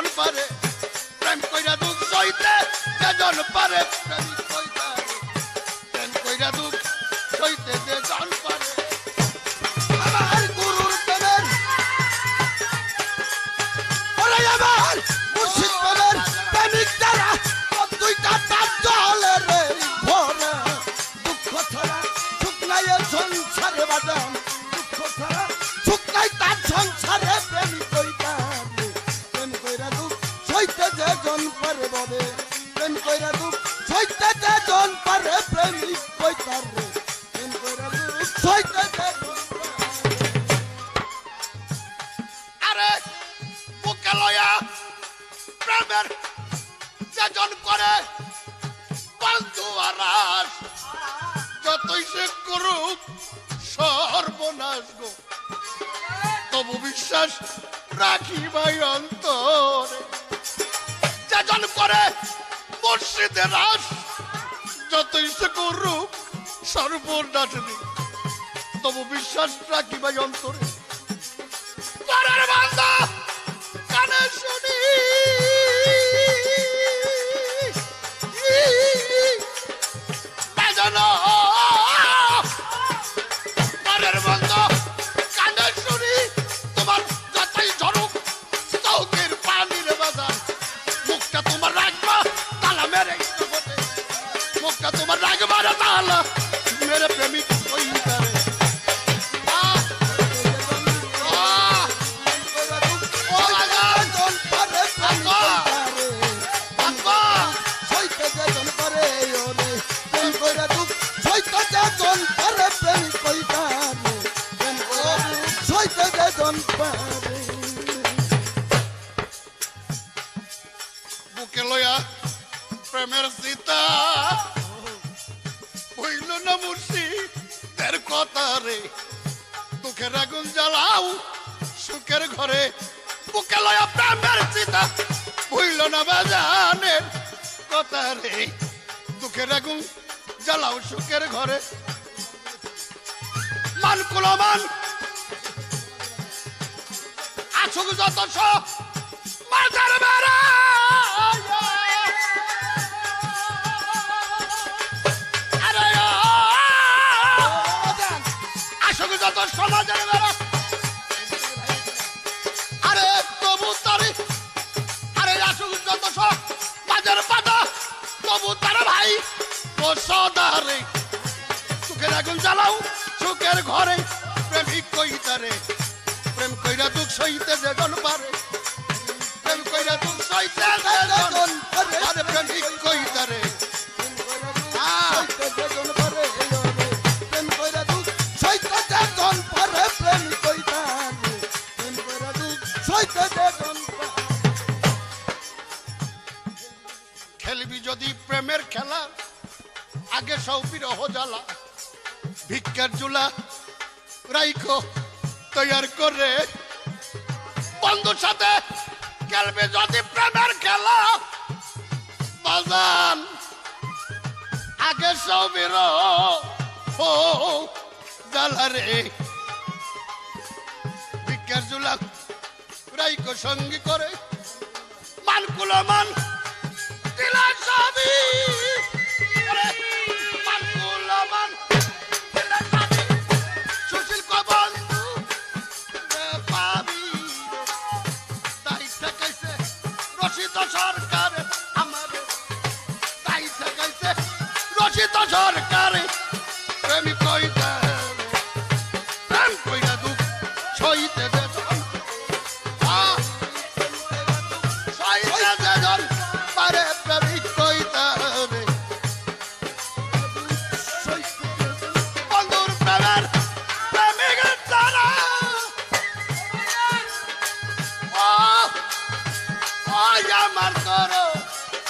যেজন পারে প্রেম কইরা দুঃখ সইতে যেজন পারে প্রেম পারে বলে প্রেম কইরা দুঃখ যে জন পারে, প্রেমিক কইতারে প্রেম কইরা দুঃখ পারে। আরে, বুকে লয়া প্রেমের যেজন করে বন্ধু আরাস যতই সে করুক, সর্বনাশ গো। তবু বিশ্বাস রাখি ভাই অন্তরে। যেজন করে মসজিদে রাস যতই সে করুক, সর্বনাশ নেই তবু বিশ্বাস রাখি ভাই অন্তরে। কানে শুনি। আহ ও বাজান আব্বা আব্বা বুকে লয়া প্রেমের সীতা না মুর্শি তের কথা রে। দুঃখের আগুন জ্বালাও, সুখের ঘরে। বুকে লয়া প্রেমের সীতা হইল না বাজানের কথা রে, দুঃখের আগুন জ্বালাও, সুখের ঘরে। মান কুলমান আসুক যত সব, মাথার আসুক সমাজের বেড়া আরে তবু তারি, আরে আসুক যত সব মাঝের পাতা। তবু তার ভাই, ও সদারে, সুখের আগুন জ্বালাও, সুখের ঘরে প্রেমিক কইতারে প্রেম কইরা দুঃখ সইতে যে জন পারে। প্রেম কইরা দুঃখ সইতে যে জন পারে। প্রেমিক কইতারে খেলবি যদি প্রেমের খেলা, আগে সব বিরহ জ্বালা ভিক্ষার জুলা রাইখো, তৈয়ার করে। বন্ধুর সাথে খেলবে যদি প্রেমের খেলা, বাজান, আগে সব বিরহ জ্বালা রে। ভিক্ষার জুলা রাইখো সঙ্গী করে, মান কুলো মান সরকার প্রেমিক